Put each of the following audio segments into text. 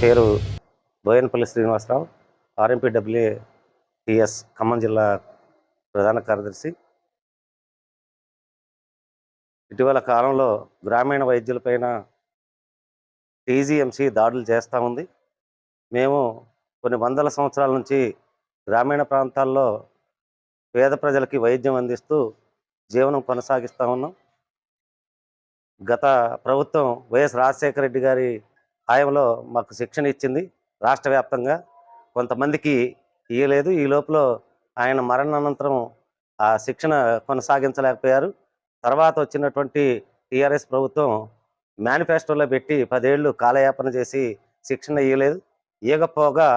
పేరు Boyanapalli Srinivasarao RMPW TS Khammam జిల్లా ప్రధాన కార్యదర్శి. ఇటీవల కాలంలో గ్రామీణ వైద్యులపైన టీజీఎంసీ దాడులు చేస్తూ ఉంది. మేము కొన్ని వందల సంవత్సరాల నుంచి గ్రామీణ ప్రాంతాల్లో పేద ప్రజలకి వైద్యం అందిస్తూ జీవనం కొనసాగిస్తూ ఉన్నాం. గత ప్రభుత్వం వైఎస్ రాజశేఖర రెడ్డి గారి హాయంలో మాకు శిక్షణ ఇచ్చింది రాష్ట్ర వ్యాప్తంగా. కొంతమందికి ఇయ్యలేదు. ఈ లోపల ఆయన మరణానంతరం ఆ శిక్షణ కొనసాగించలేకపోయారు. తర్వాత వచ్చినటువంటి టీఆర్ఎస్ ప్రభుత్వం మేనిఫెస్టోలో పెట్టి పదేళ్ళు కాలయాపన చేసి శిక్షణ ఇవ్వలేదు ఇవ్వకపోగా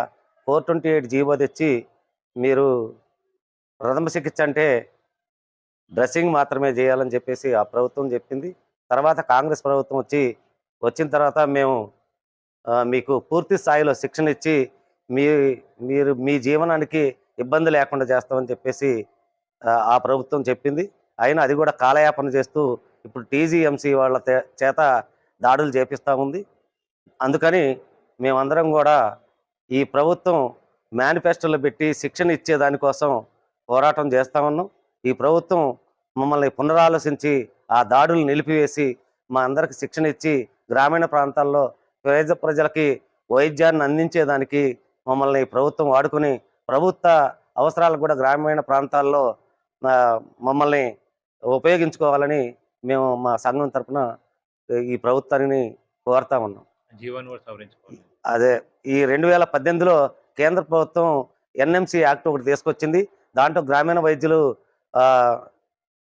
ఫోర్ ట్వంటీ ఎయిట్ జీవో తెచ్చి మీరు ప్రథమ చికిత్స అంటే డ్రెస్సింగ్ మాత్రమే చేయాలని చెప్పేసి ఆ ప్రభుత్వం చెప్పింది. తర్వాత కాంగ్రెస్ ప్రభుత్వం వచ్చి వచ్చిన తర్వాత మేము మీకు పూర్తి స్థాయిలో శిక్షణ ఇచ్చి మీ మీరు మీ జీవనానికి ఇబ్బంది లేకుండా చేస్తామని చెప్పేసి ఆ, ప్రభుత్వం చెప్పింది. అయినా అది కూడా కాలయాపన చేస్తూ ఇప్పుడు టీజీఎంసీ వాళ్ళ చేత దాడులు చేపిస్తూ ఉంది. అందుకని మేమందరం కూడా ఈ ప్రభుత్వం మేనిఫెస్టోలో పెట్టి శిక్షణ ఇచ్చే దానికోసం పోరాటం చేస్తా ఉన్నాం ఈ ప్రభుత్వం మమ్మల్ని పునరాలోచించి ఆ దాడులు నిలిపివేసి మా అందరికి శిక్షణ ఇచ్చి గ్రామీణ ప్రాంతాల్లో పేద ప్రజలకి వైద్యాన్ని అందించేదానికి మమ్మల్ని ప్రభుత్వం వాడుకొని ప్రభుత్వ అవసరాలకు కూడా గ్రామీణ ప్రాంతాల్లో మమ్మల్ని ఉపయోగించుకోవాలని మేము మా సంఘం తరపున ఈ ప్రభుత్వాన్ని కోరుతా ఉన్నాం. అదే ఈ రెండు వేల పద్దెనిమిదిలో కేంద్ర ప్రభుత్వం ఎన్ఎంసి యాక్ట్ ఒకటి తీసుకొచ్చింది. దాంట్లో గ్రామీణ వైద్యులు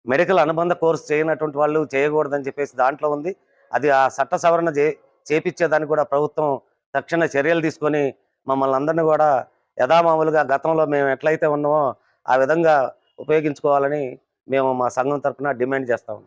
మెడికల్ అనుబంధ కోర్సు చేయనటువంటి వాళ్ళు చేయకూడదని చెప్పేసి దాంట్లో ఉంది. అది ఆ చట్ట సవరణ చే చేపించేదానికి కూడా ప్రభుత్వం తక్షణ చర్యలు తీసుకొని మమ్మల్ని అందరినీ కూడా యథామామూలుగా గతంలో మేము ఎట్లయితే ఉన్నామో ఆ విధంగా ఉపయోగించుకోవాలని మేము మా సంఘం తరఫున డిమాండ్ చేస్తాము